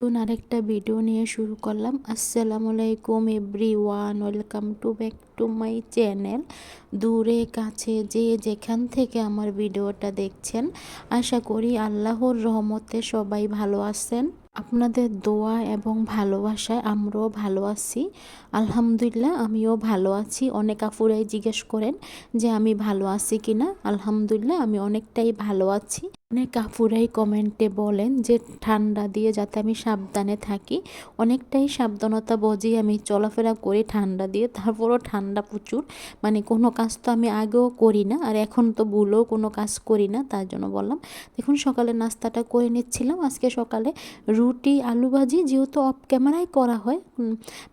নতুন আরেকটা ভিডিও নিয়ে শুরু করলাম। আসসালামু আলাইকুম everyone welcome to back to my channel দূরে, কাছে, যে যেখান থেকে আমার ভিডিওটা দেখছেন, আশা করি আল্লাহর রহমতে সবাই ভালো আছেন। আপনাদের দোয়া এবং ভালোবাসায় আমরাও ভালো আছি। আলহামদুলিল্লাহ, আমিও ভালো আছি। অনেক আপুরাই জিজ্ঞেস করেন যে আমি ভালো আছি কিনা। আলহামদুলিল্লাহ, আমি অনেকটাই ভালো আছি। অনেক আপুরাই কমেন্টে বলেন যে ঠান্ডা দিয়ে যাতে আমি সাবধানে থাকি। অনেকটাই সাবধানতা বজি আমি চলাফেরা করি ঠান্ডা দিয়ে, তারপরও ঠান্ডা প্রচুর। মানে কোনো কাজ তো আমি আগেও করি না, আর এখন তো ভুলেও কোনো কাজ করি না, তার জন্য বললাম। দেখুন, সকালে নাস্তাটা করে নিচ্ছিলাম। আজকে সকালে রুটি, আলু ভাজি যেহেতু অফ ক্যামেরায় করা হয়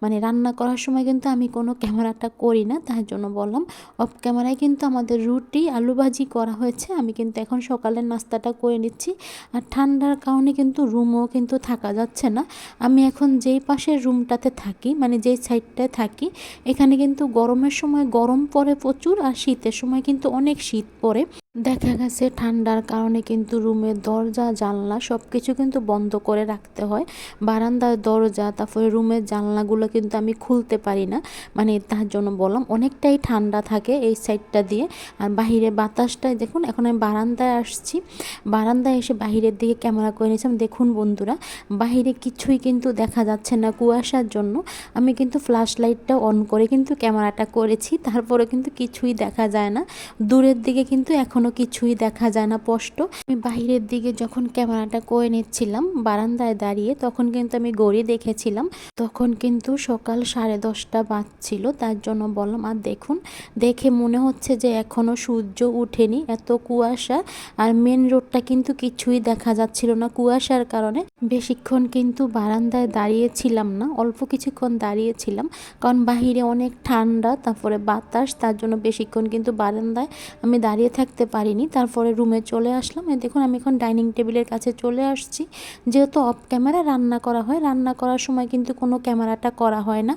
মানে রান্না করার সময় কিন্তু আমি কোনো ক্যামেরাটা করি না, তার জন্য বললাম। অফ ক্যামেরায় কিন্তু আমাদের রুটি, আলু ভাজি করা হয়েছে, আমি কিন্তু এখন সকালের নাস্তাটা করে নিচ্ছি। আর ঠান্ডার কারণে কিন্তু রুমও কিন্তু থাকা যাচ্ছে না। আমি এখন যেই পাশের রুমটাতে থাকি মানে যেই সাইডটায় থাকি, এখানে কিন্তু গরমের সময় গরম পড়ে প্রচুর আর শীতের সময় কিন্তু অনেক শীত পড়ে দেখা গেছে ঠান্ডার কারণে কিন্তু রুমের দরজা, জানলা সব কিছু কিন্তু বন্ধ করে রাখতে হয়। বারান্দার দরজা, তারপরে রুমের জানলাগুলো কিন্তু আমি খুলতে পারি না। মানে তার জন্য বললাম, অনেকটাই ঠান্ডা থাকে এই সাইডটা দিয়ে। আর বাহিরে বাতাসটাই দেখুন, এখন আমি বারান্দায় আসছি। বারান্দায় এসে বাহিরের দিকে ক্যামেরা করে নিয়েছিলাম দেখুন বন্ধুরা, বাহিরে কিছুই কিন্তু দেখা যাচ্ছে না কুয়াশার জন্য। আমি কিন্তু ফ্ল্যাশ লাইটটা অন করে কিন্তু ক্যামেরাটা করেছি। তারপরে কিন্তু কিছুই দেখা যায় না। দূরের দিকে কিন্তু এখন কোনো কিছুই দেখা যায় না স্পষ্ট। আমি বাহিরের দিকে যখন ক্যামেরাটা করে নিচ্ছিলাম, বারান্দায় দাঁড়িয়ে তখন কিন্তু আমি গড়ি দেখেছিলাম। তখন কিন্তু সকাল সাড়ে দশটা বাজছিল, তার জন্য বললাম, আর দেখুন, দেখে মনে হচ্ছে যে এখনও সূর্য উঠেনি, এত কুয়াশা। আর মেন রোডটা কিন্তু কিছুই দেখা যাচ্ছিল না কুয়াশার কারণে। বেশিক্ষণ কিন্তু বারান্দায় দাঁড়িয়েছিলাম না, অল্প কিছুক্ষণ দাঁড়িয়েছিলাম। কারণ বাহিরে অনেক ঠান্ডা, তারপরে বাতাস, তার জন্য বেশিক্ষণ কিন্তু বারান্দায় আমি দাঁড়িয়ে থাকতে পারিনি, তারপরে রুমে চলে আসলাম। দেখুন, আমি এখন ডাইনিং টেবিলের কাছে চলে আসছি। যেহেতু অফ ক্যামেরা রান্না করা হয়, রান্না করার সময় কিন্তু কোনো ক্যামেরাটা করা হয় না।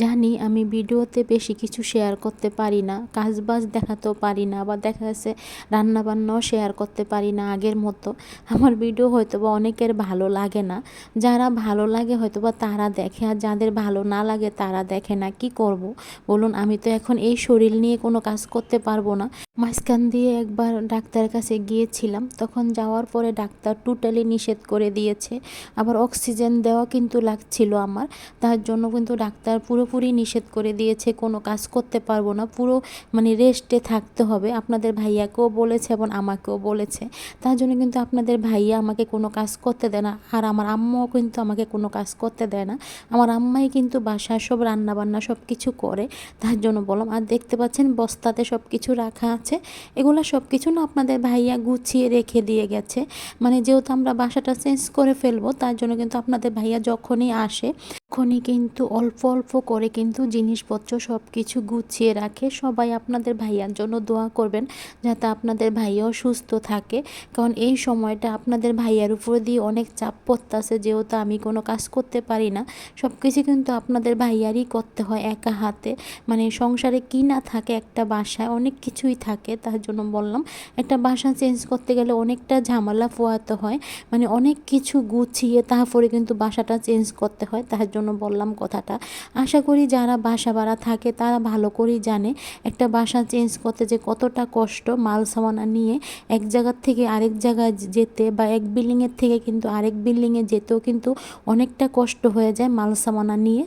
জানি আমি ভিডিওতে বেশি কিছু শেয়ার করতে পারি না কাজ বাজ দেখাতেও পারি না, আবার দেখা যাচ্ছে রান্নাবান্নাও শেয়ার করতে পারি না আগের মতো। আমার ভিডিও হয়তো বা অনেকের ভালো লাগে না। যারা ভালো লাগে হয়তো বা তারা দেখে, আর যাদের ভালো না লাগে তারা দেখে না, কি করব? বলুন, আমি তো এখন এই শরীর নিয়ে কোনো কাজ করতে পারব না। মাঝখান দিয়ে একবার ডাক্তারের কাছে গিয়েছিলাম। তখন যাওয়ার পরে ডাক্তার টোটালি নিষেধ করে দিয়েছে। আবার অক্সিজেন দেওয়া কিন্তু লাগছিল আমার। তার জন্য কিন্তু ডাক্তার পুরোপুরি নিষেধ করে দিয়েছে, কোনো কাজ করতে পারব না। পুরো মানে রেস্টে থাকতে হবে। আপনাদের ভাইয়াকেও বলেছে এবং আমাকেও বলেছে। তার জন্য কিন্তু আপনাদের ভাইয়া আমাকে কোনো কাজ করতে দেয় না। আর আমার আম্মাও কিন্তু আমাকে কোনো কাজ করতে দেয় না। আমার আম্মাই কিন্তু বাসায় সব রান্না বান্না সব কিছু করে। তার জন্য বললাম, আর দেখতে পাচ্ছেন, বস্তাতে সব কিছু রাখা আছে এগুলো সব কিছু না আপনাদের ভাইয়া গুছিয়ে রেখে দিয়ে গেছে। মানে যেহেতু আমরা বাসাটা চেঞ্জ করে ফেলব, তার জন্য কিন্তু আপনাদের ভাইয়া যখনই আসে, তখনই কিন্তু অল্প অল্প করে কিন্তু জিনিসপত্র সব কিছু গুছিয়ে রাখে। সবাই আপনাদের ভাইয়ার জন্য দোয়া করবেন যাতে আপনাদের ভাইয়াও সুস্থ থাকে। কারণ এই সময়টা আপনাদের ভাইয়ার উপর দিয়ে অনেক চাপ পড়তেছে, যেহেতু আমি কোনো কাজ করতে পারি না। সব কিছু কিন্তু আপনাদের ভাইয়ারই করতে হয় একা হাতে। মানে সংসারে কি না থাকে একটা বাসায়, অনেক কিছুই থাকে, তার জন্য বললাম। একটা বাসা চেঞ্জ করতে গেলে অনেকটা ঝামেলা পোয়াতে হয়। মানে অনেক কিছু গুছিয়ে তারপরে কিন্তু বাসাটা চেঞ্জ করতে হয়, তার জন্য বললাম কথাটা। আশা করি যারা বাসা ভাড়া থাকে, তারা ভালো করেই জানে একটা বাসা চেঞ্জ করতে যে কতটা কষ্ট মাল সামানা নিয়ে এক জায়গার থেকে আরেক জায়গায় যেতে বা এক বিল্ডিংয়ের থেকে কিন্তু আরেক বিল্ডিংয়ে যেতেও কিন্তু অনেকটা কষ্ট হয়ে যায় মাল সামানা নিয়ে।